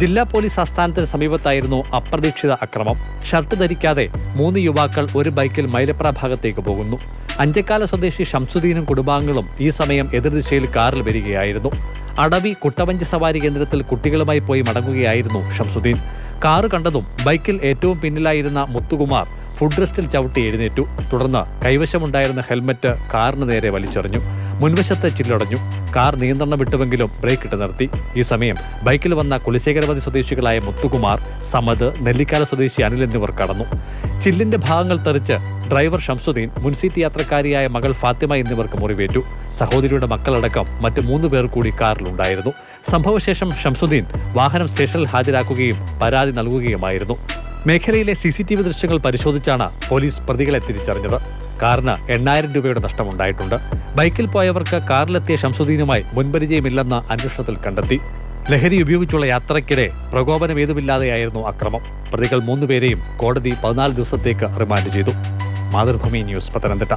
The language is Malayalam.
ജില്ലാ പോലീസ് ആസ്ഥാനത്തിന് സമീപത്തായിരുന്നു അപ്രതീക്ഷിത അക്രമം. ഷർട്ട് ധരിക്കാതെ മൂന്ന് യുവാക്കൾ ഒരു ബൈക്കിൽ മൈലപ്ര ഭാഗത്തേക്ക് പോകുന്നു. അഞ്ചക്കാല സ്വദേശി ഷംസുദ്ദീനും കുടുംബാംഗങ്ങളും ഈ സമയം എതിർദിശയിൽ കാറിൽ വരികയായിരുന്നു. അടവി കുട്ടവഞ്ചി സവാരി കേന്ദ്രത്തിൽ കുട്ടികളുമായി പോയി മടങ്ങുകയായിരുന്നു ഷംസുദ്ദീൻ. കാറ് കണ്ടതും ബൈക്കിൽ ഏറ്റവും പിന്നിലായിരുന്ന മുത്തുകുമാർ ഫുഡ് റെസ്റ്റിൽ ചവിട്ടി എഴുന്നേറ്റു. തുടർന്ന് കൈവശമുണ്ടായിരുന്ന ഹെൽമറ്റ് കാറിന് നേരെ വലിച്ചെറിഞ്ഞു. മുൻവശത്ത് ചില്ലടഞ്ഞു. കാർ നിയന്ത്രണം വിട്ടുവെങ്കിലും ബ്രേക്ക് ഇട്ട് നിർത്തി. ഈ സമയം ബൈക്കിൽ വന്ന കുലശേഖരവതി സ്വദേശികളായ മുത്തുകുമാർ സമദ് നെല്ലിക്കാല സ്വദേശി അനിൽ എന്നിവർ കടന്നു. ചില്ലിന്റെ ഭാഗങ്ങൾ തെറിച്ച് ഡ്രൈവർ ഷംസുദ്ദീൻ മുൻസീറ്റ് യാത്രക്കാരിയായ മകൾ ഫാത്തിമ എന്നിവർക്ക് മുറിവേറ്റു. സഹോദരിയുടെ മക്കളടക്കം മറ്റ് മൂന്ന് പേർ കൂടി കാറിലുണ്ടായിരുന്നു. സംഭവശേഷം ഷംസുദ്ദീൻ വാഹനം സ്റ്റേഷനിൽ ഹാജരാക്കുകയും പരാതി നൽകുകയുമായിരുന്നു. മേഖലയിലെ സി സി ടി വി ദൃശ്യങ്ങൾ പരിശോധിച്ചാണ് പോലീസ് പ്രതികളെ തിരിച്ചറിഞ്ഞത്. കാറിന് എണ്ണായിരം രൂപയുടെ നഷ്ടമുണ്ടായിട്ടുണ്ട്. ബൈക്കിൽ പോയവർക്ക് കാറിലെത്തിയ ശംസുദ്ദീനുമായി മുൻപരിചയമില്ലെന്ന് അന്വേഷണത്തിൽ കണ്ടെത്തി. ലഹരി ഉപയോഗിച്ചുള്ള യാത്രയ്ക്കിടെ പ്രകോപനമേതുമില്ലാതെയായിരുന്നു അക്രമം. പ്രതികൾ മൂന്നുപേരെയും കോടതി പതിനാല് ദിവസത്തേക്ക് റിമാൻഡ് ചെയ്തു. മാതൃഭൂമി ന്യൂസ് പത്തനംതിട്ട.